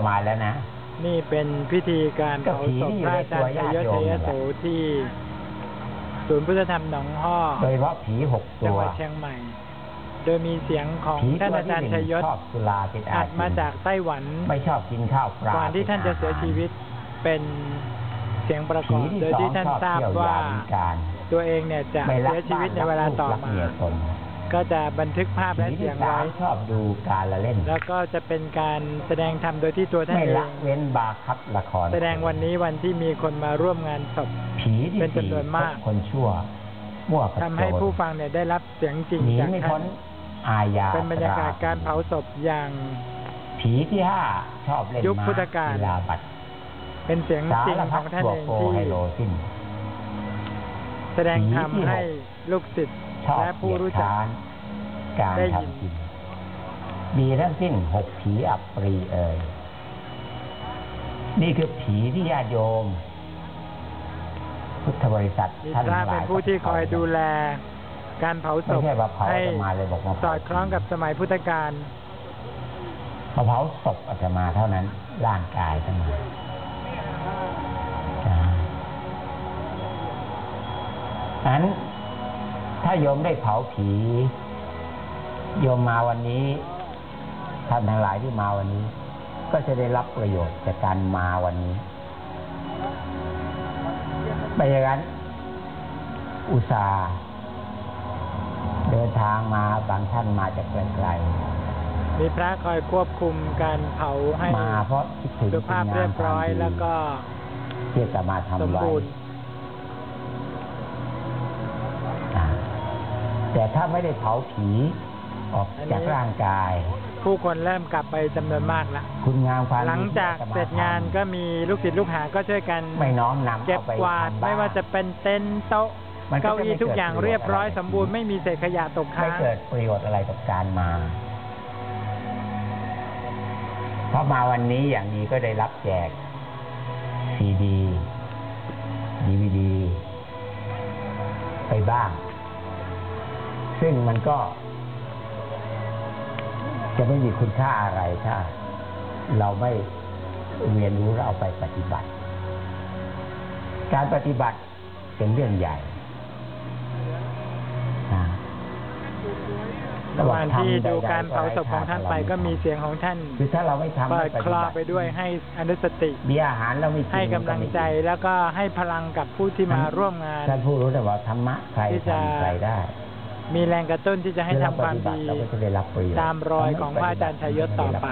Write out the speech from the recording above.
สบายแล้วนะ นี่เป็นพิธีการเผาศพพระอาจารย์ชัยยศชัยโสที่ ศูนย์พุทธธรรมหนองห้อโดยเฉพาะผีหกจัตังวหวัดเชียงใหม่ โดยมีเสียงของผีท่านตัวอาจารย์ที่หชันึ่ยงยศชอบสุราเป็นอาอัดชีมาจากไต้หวัน ไม่ชอบกินข้าวปลาก่อนที่ท่านจะเสียชีวิตเป็นเสียงประกผีอบที่โดยสองที่ท่านชอบทราบเที่ยวยาว่าวิการตัวเองเนี่ยจะไม่รักเสียชีวิตในบ้เวลาต่อรักมาเมียตน ก็จะบันทึกภาพและผีเสีที่ยงสาไว้มชอบดูการละเล่น แล้วก็จะเป็นการแสดงธรรมโดยที่ตัวท่านไม่เอละงเว้นบาคับละคร แสดงวันนี้วันที่มีคนมาร่วมงานศพผีที่เป็นสี่จำนวนมาก คนชั่วมั่วกระทำให้โจผู้รฟังเนี่ยได้รับเสียงจริงหนีจากไม่ท่าพ้นนอาญาเป็นบรรยากาศการเผาศพอย่างผีที่ห้าชอบเล่นยุคม้าพุทธกาลกีฬาบัตรเป็นเสียงสาจริงรขพัอดงท่านตัวเองโกที่ไฮโลซิ่งแสดงธรรมผีที่ให้ลูกศิษย์ ชอบและผู้เกียรู้ดจักค้านการได้ยินทำกิน มีทั้งสิ้นหกผีอัปรีเอ่ย นี่คือผีที่ญาติโยม พุทธบริษัทมีท่านพระหลาเป็นผู้ที่คอยดูแล การเผาศไม่พใช่ว่าเผาให้อาตมาเลยบอกมาสเผาอดคล้องกับสมัยพุทธกาลพอเผาศพอาตมาเท่านั้น ร่างกายอาตมาอ่าอันถ้า โยมได้เผาผี โยมมาวันนี้ท่านทั้งหลายที่มาวันนี้ ก็จะได้รับประโยชน์จากการมาวันนี้ไม่อย่างนั้น อุตส่าห์เดินทางมาบางท่านมาจากไกลมีพระคอยควบคุมการเผาให้ๆมาเพราะคิดถึงสุภาพเรียบร้อยคุณงามแล้วก็ที่อาตมาสมทำไว้ แต่ถ้าไม่ได้เผาผีออกจากร่างกาย ผู้คนเริ่มกลับไปจำนวนมากแล้วคุณงามความดีหลังจากที่อตมเสร็จงานก็มีลูกศิษย์ลูกหาก็ช่วยกันไม่น้อมนำเก็บเอาไปกวาดทำบ้น ไม่ว่าจะเป็นเต็นท์โต๊ะมันก็เก้าจะอี้ไม่ทุกอย่างเกิดเรียบร้อยประโยชน์สมบูรณ์อะไรไม่มีเศษขยะตกไม่ค้าง เกิดประโยชน์อะไรกับการมา เพราะมาวันนี้อย่างนี้ก็ได้รับแจกซีดีดีวีดี ไปบ้าง ซึ่งมันก็ จะไม่มีคุณค่าอะไรถ้า เราไม่เรียนรู้แล้วเอาไปปฏิบัติ การปฏิบัติเป็นเรื่องใหญ่อ่าระหว่างที่ดูการเผาศพของท่านไปก็มีเสียงของท่านคือถ้าเราไม่ทำเปิดคลอไปด้วยให้อนุสติ มีอาหารเราม่กินให้กำลังใจแล้วก็ให้พลังกับผู้ที่มาร่วมงานท่านผู้รู้แต่ว่าธรรมะใครที่จะทำใครได้ มีแรงกระตุ้นที่จะให้ทำความดีเราก็จะได้รับประโยชน์ตามรอยของพระอาจารย์ชัยยศต่อไป